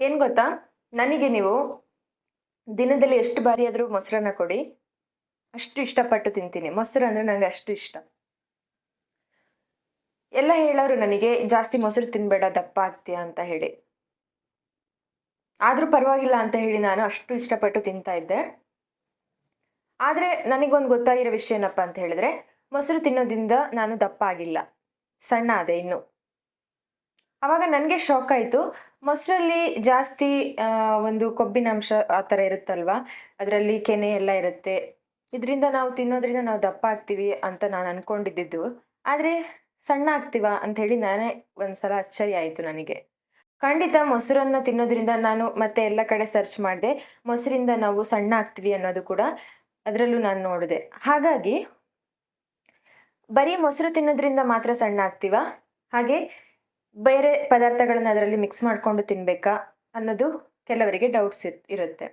ಏನು ಗೊತ್ತಾ? ನನಗೆ ನೀವು ದಿನದಲ್ಲಿ ಎಷ್ಟು ಬಾರಿ ಆದರೂ ಮೊಸರನ್ನ ಕೊಡಿ. ಅಷ್ಟು ಇಷ್ಟಪಟ್ಟು ತಿಂತೀನಿ. ಮೊಸರು ಅಂದರೆ ನನಗೆ ಅಷ್ಟು ಇಷ್ಟ. ಎಲ್ಲ ಹೇಳೋರು ನನಗೆ, ಜಾಸ್ತಿ ಮೊಸರು ತಿನ್ಬೇಡ, ದಪ್ಪ ಆಗ್ತೀಯ ಅಂತ ಹೇಳಿ. ಆದರೂ ಪರವಾಗಿಲ್ಲ ಅಂತ ಹೇಳಿ ನಾನು ಅಷ್ಟು ಇಷ್ಟಪಟ್ಟು ತಿಂತಾ ಇದ್ದೆ. ಆದರೆ ನನಗೊಂದು ಗೊತ್ತಾಗಿರೋ ವಿಷಯ ಏನಪ್ಪ ಅಂತ ಹೇಳಿದ್ರೆ, ಮೊಸರು ತಿನ್ನೋದಿಂದ ನಾನು ದಪ್ಪ ಆಗಿಲ್ಲ. ಸಣ್ಣ ಅದೇ ಇನ್ನು. ಅವಾಗ ನನಗೆ ಶಾಕ್ ಆಯಿತು. ಮೊಸರಲ್ಲಿ ಜಾಸ್ತಿ ಒಂದು ಕೊಬ್ಬಿನ ಅಂಶ ಆ ಥರ ಇರುತ್ತಲ್ವಾ? ಅದರಲ್ಲಿ ಕೆನೆ ಎಲ್ಲ ಇರುತ್ತೆ. ಇದರಿಂದ ನಾವು ತಿನ್ನೋದ್ರಿಂದ ನಾವು ದಪ್ಪ ಆಗ್ತೀವಿ ಅಂತ ನಾನು ಅಂದ್ಕೊಂಡಿದ್ದು ಆದರೆ ಸಣ್ಣ ಆಗ್ತೀವ ಅಂತ ಹೇಳಿ ನಾನೇ ಒಂದ್ಸಲ ಆಶ್ಚರ್ಯ ಆಯಿತು ನನಗೆ. ಖಂಡಿತ ಮೊಸರನ್ನ ತಿನ್ನೋದ್ರಿಂದ ನಾನು ಮತ್ತೆ ಎಲ್ಲ ಕಡೆ ಸರ್ಚ್ ಮಾಡಿದೆ. ಮೊಸರಿಂದ ನಾವು ಸಣ್ಣ ಆಗ್ತೀವಿ ಅನ್ನೋದು ಕೂಡ ಅದರಲ್ಲೂ ನಾನು ನೋಡಿದೆ. ಹಾಗಾಗಿ ಬರೀ ಮೊಸರು ತಿನ್ನೋದ್ರಿಂದ ಮಾತ್ರ ಸಣ್ಣ ಆಗ್ತೀವ? ಹಾಗೆ ಬೇರೆ ಪದಾರ್ಥಗಳನ್ನ ಅದರಲ್ಲಿ ಮಿಕ್ಸ್ ಮಾಡಿಕೊಂಡು ತಿನ್ಬೇಕಾ ಅನ್ನೋದು ಕೆಲವರಿಗೆ ಡೌಟ್ಸ್ ಇರುತ್ತೆ.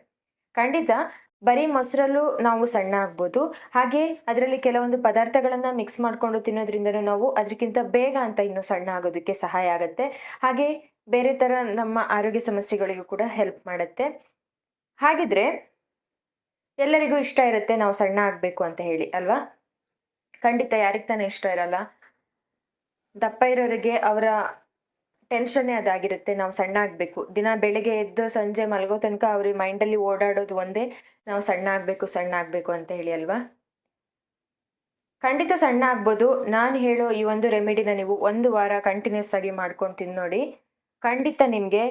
ಖಂಡಿತ ಬರೀ ಮೊಸರಲ್ಲೂ ನಾವು ಸಣ್ಣ ಆಗ್ಬೋದು. ಹಾಗೆ ಅದರಲ್ಲಿ ಕೆಲವೊಂದು ಪದಾರ್ಥಗಳನ್ನು ಮಿಕ್ಸ್ ಮಾಡಿಕೊಂಡು ತಿನ್ನೋದ್ರಿಂದ ನಾವು ಅದಕ್ಕಿಂತ ಬೇಗ ಅಂತ ಇನ್ನೂ ಸಣ್ಣ ಆಗೋದಕ್ಕೆ ಸಹಾಯ ಆಗುತ್ತೆ. ಹಾಗೆ ಬೇರೆ ಥರ ನಮ್ಮ ಆರೋಗ್ಯ ಸಮಸ್ಯೆಗಳಿಗೂ ಕೂಡ ಹೆಲ್ಪ್ ಮಾಡುತ್ತೆ. ಹಾಗಿದ್ರೆ ಎಲ್ಲರಿಗೂ ಇಷ್ಟ ಇರುತ್ತೆ ನಾವು ಸಣ್ಣ ಆಗಬೇಕು ಅಂತ ಹೇಳಿ, ಅಲ್ವಾ? ಖಂಡಿತ ಯಾರಿಗೆ ತಾನೇ ಇಷ್ಟ ಇರಲ್ಲ. ದಪ್ಪ ಇರೋರಿಗೆ ಅವರ ಟೆನ್ಷನ್ನೇ ಅದಾಗಿರುತ್ತೆ, ನಾವು ಸಣ್ಣ ಆಗಬೇಕು ದಿನ ಬೆಳಗ್ಗೆ ಎದ್ದು ಸಂಜೆ ಮಲಗೋ ತನಕ ಅವ್ರ ಮೈಂಡಲ್ಲಿ ಓಡಾಡೋದು ಒಂದೇ, ನಾವು ಸಣ್ಣ ಆಗಬೇಕು ಸಣ್ಣ ಆಗಬೇಕು ಅಂತ ಹೇಳಿ ಅಲ್ವಾ? ಖಂಡಿತ ಸಣ್ಣ ಆಗ್ಬೋದು ನಾನು ಹೇಳೋ ಈ ಒಂದು ರೆಮಿಡಿನ ನೀವು ಒಂದು ವಾರ ಕಂಟಿನ್ಯೂಸ್ ಆಗಿ ಮಾಡ್ಕೊಂಡು ತಿಂದು ನೋಡಿ. ಖಂಡಿತ ನಿಮಗೆ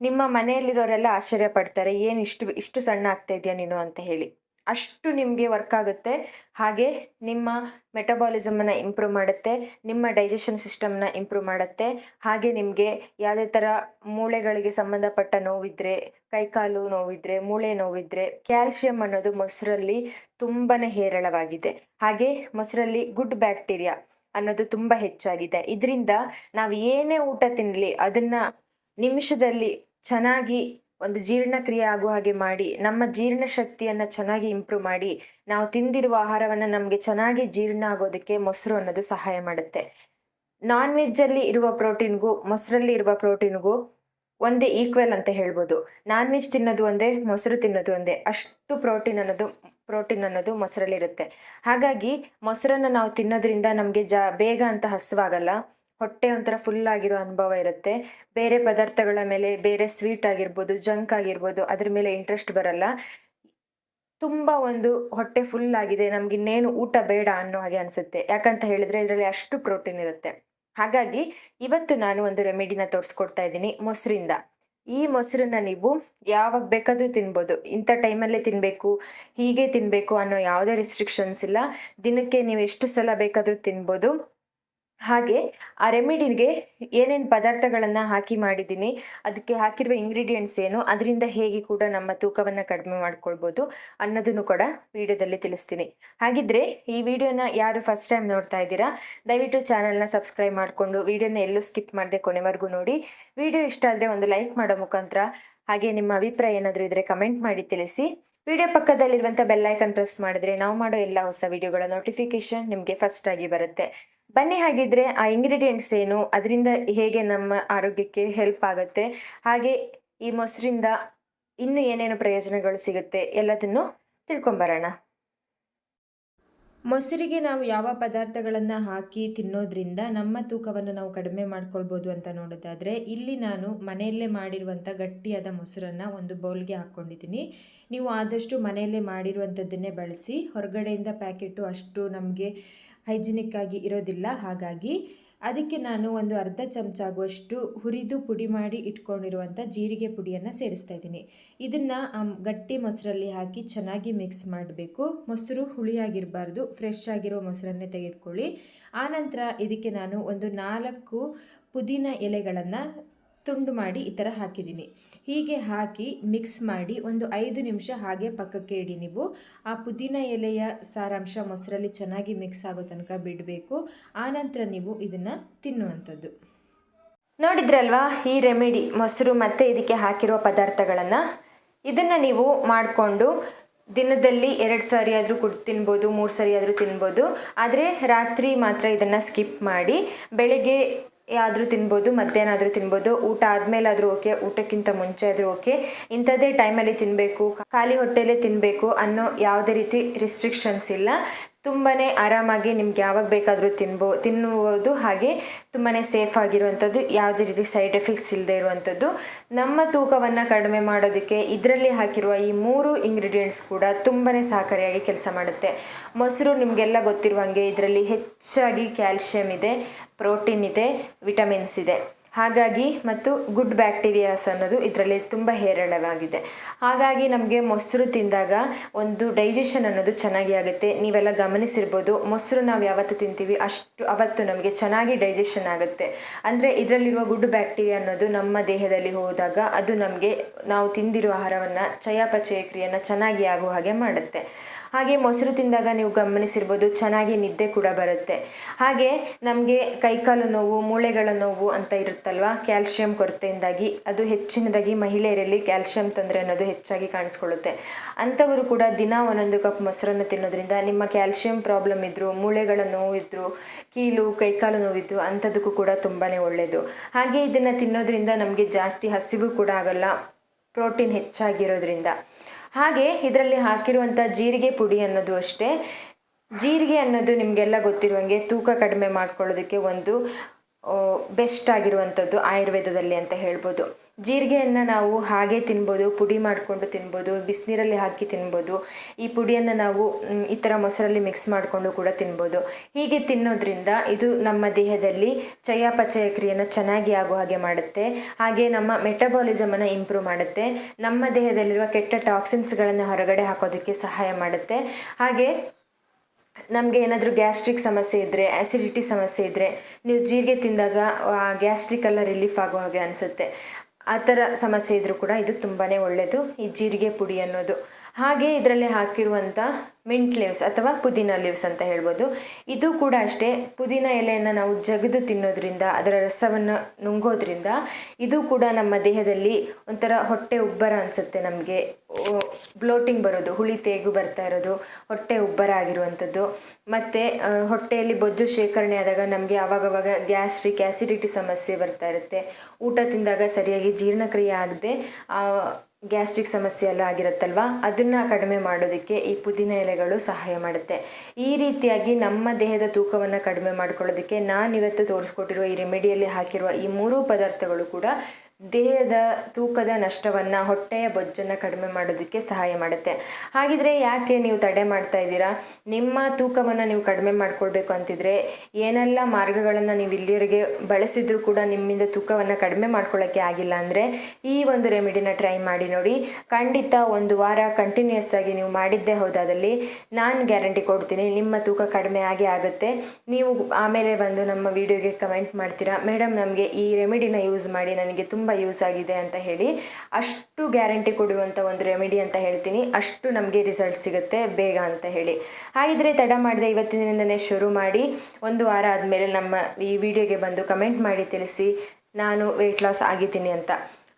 ನಿಮ್ಮ ಮನೆಯಲ್ಲಿರೋರೆಲ್ಲ ಆಶ್ಚರ್ಯ ಪಡ್ತಾರೆ, ಏನು ಇಷ್ಟು ಇಷ್ಟು ಸಣ್ಣ ಆಗ್ತಾ ಇದೆಯಾ ನೀನು? ಅಂತ ಹೇಳಿ. ಅಷ್ಟು ನಿಮಗೆ ವರ್ಕ್ ಆಗುತ್ತೆ. ಹಾಗೆ ನಿಮ್ಮ ಮೆಟಬಾಲಿಸಮನ್ನು ಇಂಪ್ರೂವ್ ಮಾಡುತ್ತೆ, ನಿಮ್ಮ ಡೈಜೆಷನ್ ಸಿಸ್ಟಮ್ನ ಇಂಪ್ರೂವ್ ಮಾಡುತ್ತೆ. ಹಾಗೆ ನಿಮಗೆ ಯಾವುದೇ ಥರ ಮೂಳೆಗಳಿಗೆ ಸಂಬಂಧಪಟ್ಟ ನೋವಿದ್ರೆ, ಕೈಕಾಲು ನೋವಿದ್ರೆ, ಮೂಳೆ ನೋವಿದ್ರೆ ಕ್ಯಾಲ್ಸಿಯಂ ಅನ್ನೋದು ಮೊಸರಲ್ಲಿ ತುಂಬಾ ಹೇರಳವಾಗಿದೆ. ಹಾಗೆ ಮೊಸರಲ್ಲಿ ಗುಡ್ ಬ್ಯಾಕ್ಟೀರಿಯಾ ಅನ್ನೋದು ತುಂಬ ಹೆಚ್ಚಾಗಿದೆ. ಇದರಿಂದ ನಾವು ಏನೇ ಊಟ ತಿನ್ನಲಿ ಅದನ್ನು ನಿಮಿಷದಲ್ಲಿ ಚೆನ್ನಾಗಿ ಒಂದು ಜೀರ್ಣಕ್ರಿಯೆ ಆಗುವ ಹಾಗೆ ಮಾಡಿ, ನಮ್ಮ ಜೀರ್ಣ ಶಕ್ತಿಯನ್ನ ಚೆನ್ನಾಗಿ ಇಂಪ್ರೂವ್ ಮಾಡಿ, ನಾವು ತಿಂದಿರುವ ಆಹಾರವನ್ನು ನಮಗೆ ಚೆನ್ನಾಗಿ ಜೀರ್ಣ ಆಗೋದಕ್ಕೆ ಮೊಸರು ಅನ್ನೋದು ಸಹಾಯ ಮಾಡುತ್ತೆ. ನಾನ್ ವೆಜ್ಜಲ್ಲಿ ಇರುವ ಪ್ರೋಟೀನ್ಗೂ, ಮೊಸರಲ್ಲಿ ಇರುವ ಪ್ರೋಟೀನ್ಗೂ ಒಂದೇ ಈಕ್ವಲ್ ಅಂತ ಹೇಳ್ಬೋದು. ನಾನ್ ವೆಜ್ ತಿನ್ನೋದು ಒಂದೇ, ಮೊಸರು ತಿನ್ನೋದು ಒಂದೇ. ಅಷ್ಟು ಪ್ರೋಟೀನ್ ಅನ್ನೋದು ಪ್ರೋಟೀನ್ ಅನ್ನೋದು ಮೊಸರಲ್ಲಿರುತ್ತೆ. ಹಾಗಾಗಿ ಮೊಸರನ್ನು ನಾವು ತಿನ್ನೋದ್ರಿಂದ ನಮಗೆ ಜ, ಬೇಗ ಅಂತ ಹಸುವಾಗಲ್ಲ. ಹೊಟ್ಟೆ ಒಂಥರ ಫುಲ್ ಆಗಿರೋ ಅನುಭವ ಇರುತ್ತೆ. ಬೇರೆ ಪದಾರ್ಥಗಳ ಮೇಲೆ ಬೇರೆ ಸ್ವೀಟ್ ಆಗಿರ್ಬೋದು ಜಂಕ್ ಆಗಿರ್ಬೋದು, ಅದ್ರ ಮೇಲೆ ಇಂಟ್ರೆಸ್ಟ್ ಬರಲ್ಲ. ತುಂಬ ಒಂದು ಹೊಟ್ಟೆ ಫುಲ್ ಆಗಿದೆ, ನಮ್ಗೆ ಇನ್ನೇನು ಊಟ ಬೇಡ ಅನ್ನೋ ಹಾಗೆ ಅನಿಸುತ್ತೆ. ಯಾಕಂತ ಹೇಳಿದ್ರೆ ಇದರಲ್ಲಿ ಅಷ್ಟು ಪ್ರೋಟೀನ್ ಇರುತ್ತೆ. ಹಾಗಾಗಿ ಇವತ್ತು ನಾನು ಒಂದು ರೆಮಿಡಿನ ತೋರಿಸ್ಕೊಡ್ತಾ ಇದ್ದೀನಿ. ಮೊಸರಿಂದ. ಈ ಮೊಸರನ್ನ ನೀವು ಯಾವಾಗ ಬೇಕಾದರೂ ತಿನ್ಬೋದು. ಇಂಥ ಟೈಮಲ್ಲೇ ತಿನ್ನಬೇಕು ಹೀಗೆ ತಿನ್ನಬೇಕು ಅನ್ನೋ ಯಾವುದೇ ರೆಸ್ಟ್ರಿಕ್ಷನ್ಸ್ ಇಲ್ಲ. ದಿನಕ್ಕೆ ನೀವು ಎಷ್ಟು ಸಲ ಬೇಕಾದರೂ ತಿನ್ಬೋದು. ಹಾಗೆ ಆ ರೆಮಿಡಿಗೆ ಏನೇನು ಪದಾರ್ಥಗಳನ್ನು ಹಾಕಿ ಮಾಡಿದ್ದೀನಿ, ಅದಕ್ಕೆ ಹಾಕಿರುವ ಇಂಗ್ರೀಡಿಯೆಂಟ್ಸ್ ಏನು, ಅದರಿಂದ ಹೇಗೆ ಕೂಡ ನಮ್ಮ ತೂಕವನ್ನು ಕಡಿಮೆ ಮಾಡ್ಕೊಳ್ಬೋದು ಅನ್ನೋದನ್ನು ಕೂಡ ವಿಡಿಯೋದಲ್ಲಿ ತಿಳಿಸ್ತೀನಿ. ಹಾಗಿದ್ರೆ ಈ ವಿಡಿಯೋನ ಯಾರು ಫಸ್ಟ್ ಟೈಮ್ ನೋಡ್ತಾ ಇದ್ದೀರಾ, ದಯವಿಟ್ಟು ಚಾನಲ್ನ ಸಬ್ಸ್ಕ್ರೈಬ್ ಮಾಡಿಕೊಂಡು ವಿಡಿಯೋನ ಎಲ್ಲೂ ಸ್ಕಿಪ್ ಮಾಡದೆ ಕೊನೆವರೆಗೂ ನೋಡಿ. ವಿಡಿಯೋ ಇಷ್ಟ ಆದರೆ ಒಂದು ಲೈಕ್ ಮಾಡೋ ಮುಖಾಂತರ ಹಾಗೆ ನಿಮ್ಮ ಅಭಿಪ್ರಾಯ ಏನಾದರೂ ಇದ್ದರೆ ಕಮೆಂಟ್ ಮಾಡಿ ತಿಳಿಸಿ. ವಿಡಿಯೋ ಪಕ್ಕದಲ್ಲಿರುವಂಥ ಬೆಲ್ಲೈಕನ್ ಪ್ರೆಸ್ ಮಾಡಿದ್ರೆ ನಾವು ಮಾಡೋ ಎಲ್ಲ ಹೊಸ ವಿಡಿಯೋಗಳ ನೋಟಿಫಿಕೇಶನ್ ನಿಮಗೆ ಫಸ್ಟ್ ಆಗಿ ಬರುತ್ತೆ. ಬನ್ನಿ ಹಾಗಿದ್ರೆ ಆ ಇಂಗ್ರೀಡಿಯೆಂಟ್ಸ್ ಏನು, ಅದರಿಂದ ಹೇಗೆ ನಮ್ಮ ಆರೋಗ್ಯಕ್ಕೆ ಹೆಲ್ಪ್ ಆಗುತ್ತೆ, ಹಾಗೆ ಈ ಮೊಸರಿಂದ ಇನ್ನು ಏನೇನು ಪ್ರಯೋಜನಗಳು ಸಿಗುತ್ತೆ ಎಲ್ಲದನ್ನು ತಿಳ್ಕೊಂಬರೋಣ. ಮೊಸರಿಗೆ ನಾವು ಯಾವ ಪದಾರ್ಥಗಳನ್ನು ಹಾಕಿ ತಿನ್ನೋದ್ರಿಂದ ನಮ್ಮ ತೂಕವನ್ನು ನಾವು ಕಡಿಮೆ ಮಾಡ್ಕೊಳ್ಬೋದು ಅಂತ ನೋಡೋದಾದರೆ, ಇಲ್ಲಿ ನಾನು ಮನೆಯಲ್ಲೇ ಮಾಡಿರುವಂಥ ಗಟ್ಟಿಯಾದ ಮೊಸರನ್ನು ಒಂದು ಬೌಲ್ಗೆ ಹಾಕ್ಕೊಂಡಿದ್ದೀನಿ. ನೀವು ಆದಷ್ಟು ಮನೆಯಲ್ಲೇ ಮಾಡಿರುವಂಥದ್ದನ್ನೇ ಬಳಸಿ, ಹೊರಗಡೆಯಿಂದ ಪ್ಯಾಕೆಟು ಅಷ್ಟು ನಮಗೆ ಹೈಜಿನಿಕ್ ಆಗಿ ಇರೋದಿಲ್ಲ. ಹಾಗಾಗಿ ಅದಕ್ಕೆ ನಾನು ಒಂದು ಅರ್ಧ ಚಮಚ ಆಗುವಷ್ಟು ಹುರಿದು ಪುಡಿ ಮಾಡಿ ಇಟ್ಕೊಂಡಿರುವಂಥ ಜೀರಿಗೆ ಪುಡಿಯನ್ನು ಸೇರಿಸ್ತಾ ಇದ್ದೀನಿ. ಇದನ್ನು ಗಟ್ಟಿ ಮೊಸರಲ್ಲಿ ಹಾಕಿ ಚೆನ್ನಾಗಿ ಮಿಕ್ಸ್ ಮಾಡಬೇಕು. ಮೊಸರು ಹುಳಿಯಾಗಿರಬಾರ್ದು. ಫ್ರೆಶ್ ಆಗಿರೋ ಮೊಸರನ್ನೇ ತೆಗೆದುಕೊಳ್ಳಿ. ಆನಂತರ ಇದಕ್ಕೆ ನಾನು ಒಂದು ನಾಲ್ಕು ಪುದೀನ ಎಲೆಗಳನ್ನು ತುಂಡು ಮಾಡಿ ಈ ಥರ ಹಾಕಿದ್ದೀನಿ. ಹೀಗೆ ಹಾಕಿ ಮಿಕ್ಸ್ ಮಾಡಿ ಒಂದು ಐದು ನಿಮಿಷ ಹಾಗೆ ಪಕ್ಕಕ್ಕೆ ಇಡಿ ನೀವು. ಆ ಪುದೀನ ಎಲೆಯ ಸಾರಾಂಶ ಮೊಸರಲ್ಲಿ ಚೆನ್ನಾಗಿ ಮಿಕ್ಸ್ ಆಗೋ ತನಕ ಬಿಡಬೇಕು. ಆನಂತರ ನೀವು ಇದನ್ನು ತಿನ್ನುವಂಥದ್ದು. ನೋಡಿದ್ರಲ್ವಾ? ಈ ರೆಮಿಡಿ ಮೊಸರು ಮತ್ತು ಇದಕ್ಕೆ ಹಾಕಿರೋ ಪದಾರ್ಥಗಳನ್ನು? ಇದನ್ನು ನೀವು ಮಾಡಿಕೊಂಡು ದಿನದಲ್ಲಿ ಎರಡು ಸಾರಿ ಆದರೂ ಕುಡ್ ತಿನ್ಬೋದು, ಮೂರು ಸಾರಿ ಆದರೂ ತಿನ್ಬೋದು. ಆದರೆ ರಾತ್ರಿ ಮಾತ್ರ ಇದನ್ನು ಸ್ಕಿಪ್ ಮಾಡಿ, ಬೆಳಗ್ಗೆ ಆದರೂ ತಿನ್ಬೋದು ಮಧ್ಯಾಹ್ನ ತಿನ್ಬೋದು, ಊಟ ಆದಮೇಲೆ ಆದರೂ ಓಕೆ, ಊಟಕ್ಕಿಂತ ಮುಂಚೆ ಆದರೂ ಓಕೆ, ಇಂಥದ್ದೇ ಟೈಮಲ್ಲಿ ತಿನ್ನಬೇಕು ಖಾಲಿ ಹೊಟ್ಟೆಲೇ ತಿನ್ನಬೇಕು ಅನ್ನೋ ಯಾವುದೇ ರೀತಿ ರಿಸ್ಟ್ರಿಕ್ಷನ್ಸ್ ಇಲ್ಲ. ತುಂಬಾ ಆರಾಮಾಗಿ ನಿಮ್ಗೆ ಯಾವಾಗ ಬೇಕಾದರೂ ತಿನ್ಬೋ, ತಿನ್ನುವುದು ಹಾಗೆ ತುಂಬಾ ಸೇಫ್ ಆಗಿರುವಂಥದ್ದು, ಯಾವುದೇ ರೀತಿ ಸೈಡ್ ಎಫೆಕ್ಟ್ಸ್ ಇಲ್ಲದೆ ಇರುವಂಥದ್ದು. ನಮ್ಮ ತೂಕವನ್ನು ಕಡಿಮೆ ಮಾಡೋದಕ್ಕೆ ಇದರಲ್ಲಿ ಹಾಕಿರುವ ಈ ಮೂರು ಇಂಗ್ರೀಡಿಯೆಂಟ್ಸ್ ಕೂಡ ತುಂಬಾ ಸಹಕಾರಿಯಾಗಿ ಕೆಲಸ ಮಾಡುತ್ತೆ. ಮೊಸರು ನಿಮಗೆಲ್ಲ ಗೊತ್ತಿರುವಂಗೆ ಇದರಲ್ಲಿ ಹೆಚ್ಚಾಗಿ ಕ್ಯಾಲ್ಶಿಯಂ ಇದೆ ಪ್ರೋಟೀನ್ ಇದೆ ವಿಟಮಿನ್ಸ್ ಇದೆ. ಹಾಗಾಗಿ ಮತ್ತು ಗುಡ್ ಬ್ಯಾಕ್ಟೀರಿಯಾಸ್ ಅನ್ನೋದು ಇದರಲ್ಲಿ ತುಂಬ ಹೇರಳವಾಗಿದೆ. ಹಾಗಾಗಿ ನಮಗೆ ಮೊಸರು ತಿಂದಾಗ ಒಂದು ಡೈಜೆಷನ್ ಅನ್ನೋದು ಚೆನ್ನಾಗಿ ಆಗುತ್ತೆ. ನೀವೆಲ್ಲ ಗಮನಿಸಿರ್ಬೋದು, ಮೊಸರು ನಾವು ಯಾವತ್ತು ತಿಂತೀವಿ ಅಷ್ಟು ಅವತ್ತು ನಮಗೆ ಚೆನ್ನಾಗಿ ಡೈಜೆಷನ್ ಆಗುತ್ತೆ. ಅಂದರೆ ಇದರಲ್ಲಿರುವ ಗುಡ್ ಬ್ಯಾಕ್ಟೀರಿಯಾ ಅನ್ನೋದು ನಮ್ಮ ದೇಹದಲ್ಲಿ ಹೋದಾಗ ಅದು ನಮಗೆ ನಾವು ತಿಂದಿರುವ ಆಹಾರವನ್ನು, ಚಯಾಪಚಯ ಕ್ರಿಯೆಯನ್ನು ಚೆನ್ನಾಗಿ ಆಗುವ ಹಾಗೆ ಮಾಡುತ್ತೆ. ಹಾಗೆ ಮೊಸರು ತಿಂದಾಗ ನೀವು ಗಮನಿಸಿರ್ಬೋದು, ಚೆನ್ನಾಗಿ ನಿದ್ದೆ ಕೂಡ ಬರುತ್ತೆ. ಹಾಗೆ ನಮಗೆ ಕೈಕಾಲು ನೋವು, ಮೂಳೆಗಳ ನೋವು ಅಂತ ಇರುತ್ತಲ್ವ? ಕ್ಯಾಲ್ಶಿಯಂ ಕೊರತೆಯಿಂದಾಗಿ, ಅದು ಹೆಚ್ಚಿನದಾಗಿ ಮಹಿಳೆಯರಲ್ಲಿ ಕ್ಯಾಲ್ಶಿಯಂ ತೊಂದರೆ ಅನ್ನೋದು ಹೆಚ್ಚಾಗಿ ಕಾಣಿಸ್ಕೊಳ್ಳುತ್ತೆ. ಅಂಥವರು ಕೂಡ ದಿನ ಒಂದೊಂದು ಕಪ್ ಮೊಸರನ್ನು ತಿನ್ನೋದ್ರಿಂದ ನಿಮ್ಮ ಕ್ಯಾಲ್ಶಿಯಂ ಪ್ರಾಬ್ಲಮ್ ಇದ್ದರು ಮೂಳೆಗಳ ನೋವಿದ್ರು ಕೀಲು, ಕೈಕಾಲು ನೋವಿದ್ರು ಅಂಥದಕ್ಕೂ ಕೂಡ ತುಂಬಾ ಒಳ್ಳೆಯದು ಹಾಗೆ ಇದನ್ನು ತಿನ್ನೋದ್ರಿಂದ ನಮಗೆ ಜಾಸ್ತಿ ಹಸಿವು ಕೂಡ ಆಗಲ್ಲ, ಪ್ರೋಟೀನ್ ಹೆಚ್ಚಾಗಿರೋದ್ರಿಂದ. ಹಾಗೆ ಇದರಲ್ಲಿ ಹಾಕಿರುವಂಥ ಜೀರಿಗೆ ಪುಡಿ ಅನ್ನೋದು ಅಷ್ಟೇ. ಜೀರಿಗೆ ಅನ್ನೋದು ನಿಮಗೆಲ್ಲ ಗೊತ್ತಿರುವಂಗೆ ತೂಕ ಕಡಿಮೆ ಮಾಡ್ಕೊಳ್ಳೋದಕ್ಕೆ ಒಂದು ಬೆಸ್ಟ್ ಆಗಿರುವಂಥದ್ದು ಆಯುರ್ವೇದದಲ್ಲಿ ಅಂತ ಹೇಳ್ಬೋದು. ಜೀರಿಗೆಯನ್ನು ನಾವು ಹಾಗೆ ತಿನ್ಬೋದು, ಪುಡಿ ಮಾಡಿಕೊಂಡು ತಿನ್ಬೋದು, ಬಿಸಿನೀರಲ್ಲಿ ಹಾಕಿ ತಿನ್ಬೋದು. ಈ ಪುಡಿಯನ್ನು ನಾವು ಈ ಥರ ಮೊಸರಲ್ಲಿ ಮಿಕ್ಸ್ ಮಾಡಿಕೊಂಡು ಕೂಡ ತಿನ್ಬೋದು. ಹೀಗೆ ತಿನ್ನೋದ್ರಿಂದ ಇದು ನಮ್ಮ ದೇಹದಲ್ಲಿ ಚಯಾಪಚಯ ಕ್ರಿಯೆಯನ್ನು ಚೆನ್ನಾಗಿ ಆಗುವ ಹಾಗೆ ಮಾಡುತ್ತೆ. ಹಾಗೆ ನಮ್ಮ ಮೆಟಬಾಲಿಸಮನ್ನು ಇಂಪ್ರೂವ್ ಮಾಡುತ್ತೆ. ನಮ್ಮ ದೇಹದಲ್ಲಿರುವ ಕೆಟ್ಟ ಟಾಕ್ಸಿನ್ಸ್ಗಳನ್ನು ಹೊರಗಡೆ ಹಾಕೋದಕ್ಕೆ ಸಹಾಯ ಮಾಡುತ್ತೆ. ಹಾಗೆ ನಮಗೆ ಏನಾದರೂ ಗ್ಯಾಸ್ಟ್ರಿಕ್ ಸಮಸ್ಯೆ ಇದ್ದರೆ ಆ್ಯಸಿಡಿಟಿ ಸಮಸ್ಯೆ ಇದ್ದರೆ ನೀವು ಜೀರಿಗೆ ತಿಂದಾಗ ಗ್ಯಾಸ್ಟ್ರಿಕ್ ಎಲ್ಲ ರಿಲೀಫ್ ಆಗೋ ಹಾಗೆ ಅನಿಸುತ್ತೆ. ಆ ಥರ ಸಮಸ್ಯೆ ಇದ್ದರೂ ಕೂಡ ಇದು ತುಂಬಾ ಒಳ್ಳೆಯದು. ಈ ಜೀರಿಗೆ ಪುಡಿ ಅನ್ನೋದು ಹಾಗೆ ಇದರಲ್ಲಿ ಹಾಕಿರುವಂಥ ಮಿಂಟ್ ಲೀವ್ಸ್ ಅಥವಾ ಪುದೀನ ಲೀವ್ಸ್ ಅಂತ ಹೇಳ್ಬೋದು. ಇದು ಕೂಡ ಅಷ್ಟೇ, ಪುದೀನ ಎಲೆಯನ್ನು ನಾವು ಜಗಿದು ತಿನ್ನೋದ್ರಿಂದ, ಅದರ ರಸವನ್ನು ನುಂಗೋದ್ರಿಂದ ಇದು ಕೂಡ ನಮ್ಮ ದೇಹದಲ್ಲಿ ಒಂಥರ ಹೊಟ್ಟೆ ಉಬ್ಬರ ಅನಿಸುತ್ತೆ ನಮಗೆ. ಬ್ಲೋಟಿಂಗ್ ಬರೋದು, ಹುಳಿ ತೇಗು ಬರ್ತಾ ಇರೋದು, ಹೊಟ್ಟೆ ಉಬ್ಬರ ಆಗಿರುವಂಥದ್ದು. ಮತ್ತು ಹೊಟ್ಟೆಯಲ್ಲಿ ಬೊಜ್ಜು ಶೇಖರಣೆ ಆದಾಗ ನಮಗೆ ಆವಾಗವಾಗ ಗ್ಯಾಸ್ಟ್ರಿಕ್ ಆ್ಯಸಿಡಿಟಿ ಸಮಸ್ಯೆ ಬರ್ತಾ ಇರುತ್ತೆ. ಊಟ ತಿಂದಾಗ ಸರಿಯಾಗಿ ಜೀರ್ಣಕ್ರಿಯೆ ಆಗದೆ ಗ್ಯಾಸ್ಟ್ರಿಕ್ ಸಮಸ್ಯೆ ಎಲ್ಲ ಆಗಿರುತ್ತಲ್ವ? ಅದನ್ನು ಕಡಿಮೆ ಮಾಡೋದಕ್ಕೆ ಈ ಪುದೀನ ಎಲೆಗಳು ಸಹಾಯ ಮಾಡುತ್ತೆ. ಈ ರೀತಿಯಾಗಿ ನಮ್ಮ ದೇಹದ ತೂಕವನ್ನು ಕಡಿಮೆ ಮಾಡ್ಕೊಳ್ಳೋದಕ್ಕೆ ನಾನಿವತ್ತು ತೋರಿಸ್ಕೊಟ್ಟಿರುವ ಈ ರೆಮಿಡಿಯಲ್ಲಿ ಹಾಕಿರುವ ಈ ಮೂರೂ ಪದಾರ್ಥಗಳು ಕೂಡ ದೇಹದ ತೂಕದ ನಷ್ಟವನ್ನು ಹೊಟ್ಟೆಯ ಬೊಜ್ಜನ್ನು ಕಡಿಮೆ ಮಾಡೋದಕ್ಕೆ ಸಹಾಯ ಮಾಡುತ್ತೆ. ಹಾಗಿದ್ರೆ ಯಾಕೆ ನೀವು ತಡೆ ಮಾಡ್ತಾ ಇದ್ದೀರಾ? ನಿಮ್ಮ ತೂಕವನ್ನು ನೀವು ಕಡಿಮೆ ಮಾಡ್ಕೊಳ್ಬೇಕು ಅಂತಿದ್ರೆ ಏನೆಲ್ಲ ಮಾರ್ಗಗಳನ್ನು ನೀವು ಇಲ್ಲಿವರೆಗೆ ಬಳಸಿದ್ರು ಕೂಡ ನಿಮ್ಮಿಂದ ತೂಕವನ್ನು ಕಡಿಮೆ ಮಾಡ್ಕೊಳ್ಳೋಕ್ಕೆ ಆಗಿಲ್ಲ ಅಂದರೆ ಈ ಒಂದು ರೆಮಿಡಿನ ಟ್ರೈ ಮಾಡಿ ನೋಡಿ. ಖಂಡಿತ ಒಂದು ವಾರ ಕಂಟಿನ್ಯೂಸ್ ಆಗಿ ನೀವು ಮಾಡಿದ್ದೇ ಹೋದಾದಲ್ಲಿ ನಾನು ಗ್ಯಾರಂಟಿ ಕೊಡ್ತೀನಿ, ನಿಮ್ಮ ತೂಕ ಕಡಿಮೆ ಆಗೇ ಆಗುತ್ತೆ. ನೀವು ಆಮೇಲೆ ಬಂದು ನಮ್ಮ ವಿಡಿಯೋಗೆ ಕಮೆಂಟ್ ಮಾಡ್ತೀರಾ? ಮೇಡಮ್ ನಮಗೆ ಈ ರೆಮಿಡಿನ ಯೂಸ್ ಮಾಡಿ ನನಗೆ ತುಂಬ ಯೂಸ್ ಆಗಿದೆ ಅಂತ ಹೇಳಿ ಅಷ್ಟು ಗ್ಯಾರಂಟಿ ಕೊಡುವಂಥ ಒಂದು ರೆಮಿಡಿ ಅಂತ ಹೇಳ್ತೀನಿ. ಅಷ್ಟು ನಮಗೆ ರಿಸಲ್ಟ್ ಸಿಗುತ್ತೆ ಬೇಗ ಅಂತ ಹೇಳಿ. ಹಾಗಿದ್ರೆ ತಡ ಮಾಡದೆ ಇವತ್ತಿನಿಂದನೇ ಶುರು ಮಾಡಿ. ಒಂದು ವಾರ ಆದಮೇಲೆ ನಮ್ಮ ಈ ವಿಡಿಯೋಗೆ ಬಂದು ಕಮೆಂಟ್ ಮಾಡಿ ತಿಳಿಸಿ ನಾನು ವೆಯ್ಟ್ ಲಾಸ್ ಆಗಿದ್ದೀನಿ ಅಂತ.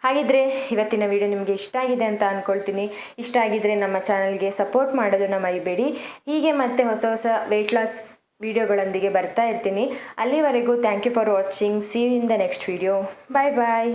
ಹಾಗಿದ್ರೆ ಇವತ್ತಿನ ವಿಡಿಯೋ ನಿಮಗೆ ಇಷ್ಟ ಆಗಿದೆ ಅಂತ ಅಂದ್ಕೊಳ್ತೀನಿ ಇಷ್ಟ ಆಗಿದ್ರೆ ನಮ್ಮ ಚಾನಲ್ಗೆ ಸಪೋರ್ಟ್ ಮಾಡೋದನ್ನು ಮರಿಬೇಡಿ. ಹೀಗೆ ಮತ್ತೆ ಹೊಸ ಹೊಸ ವೆಯ್ಟ್ ಲಾಸ್ ವಿಡಿಯೋಗಳೊಂದಿಗೆ ಬರ್ತಾ ಇರ್ತೀನಿ. ಅಲ್ಲಿವರೆಗೂ thank you for watching see in the next video bye bye